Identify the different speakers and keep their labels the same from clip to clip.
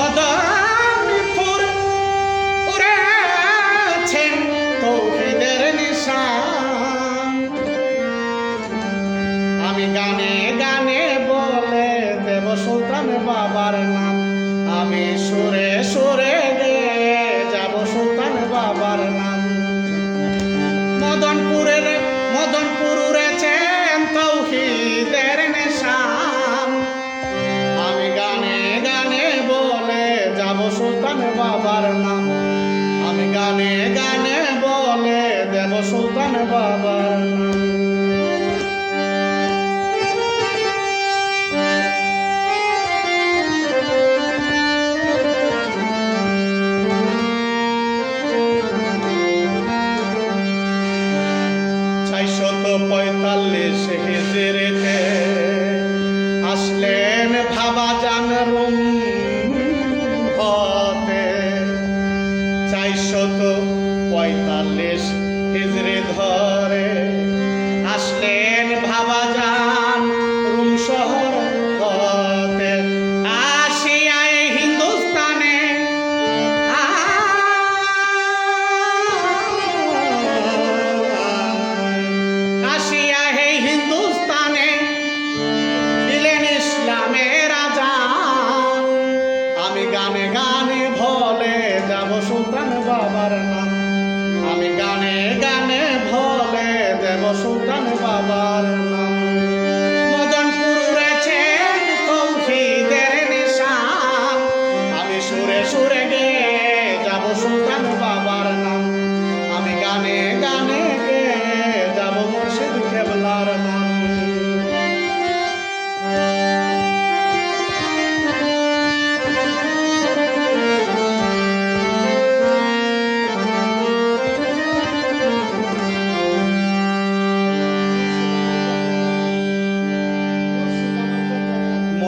Speaker 1: মাদানীপুর আমি গানে গানে বলে দেব বাবার নাম। আমি সুরে সুরে কেন বাবার না 45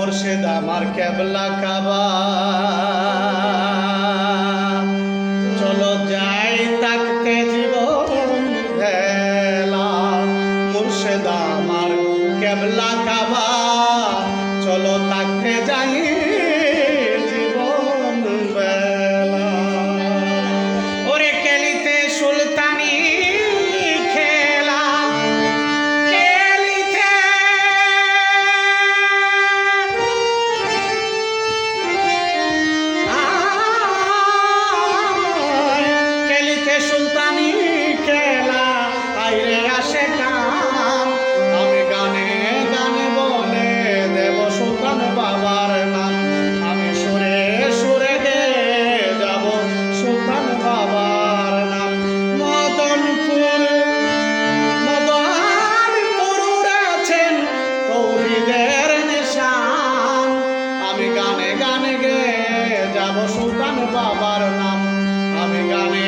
Speaker 1: মোর্শেদ আমার কেবলা কাবা। চলো যাই তাকতে জীবন ভেলা মোর্শেদ আমার কেবলা কাবা। Venga,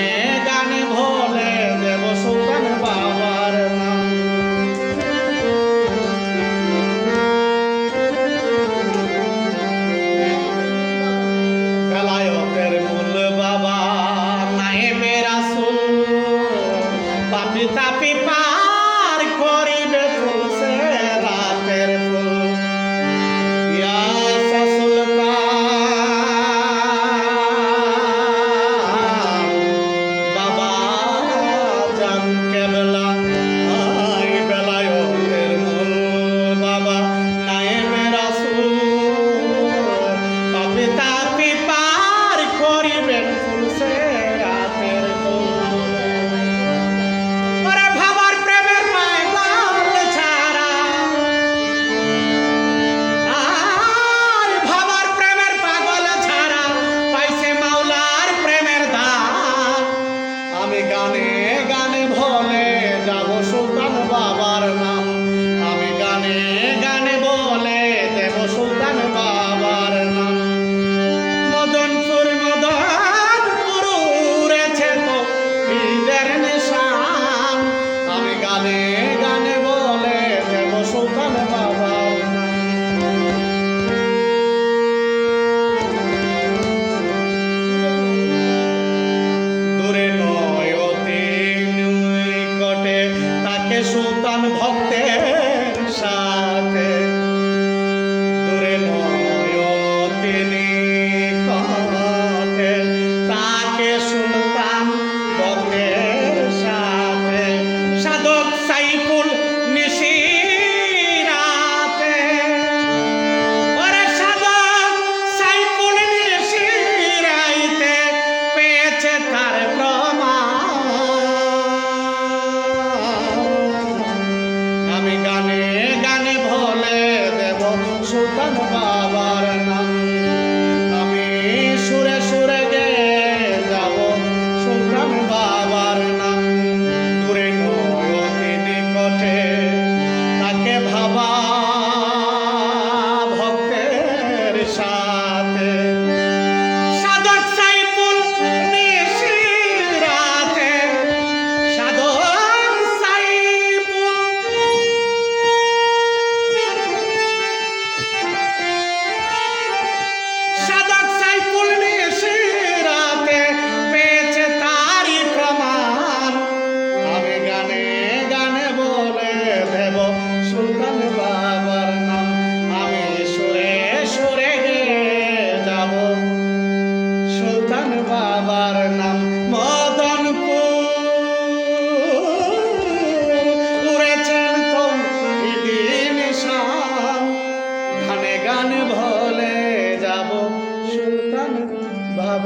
Speaker 1: সুলতান ভক্ত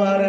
Speaker 1: গানে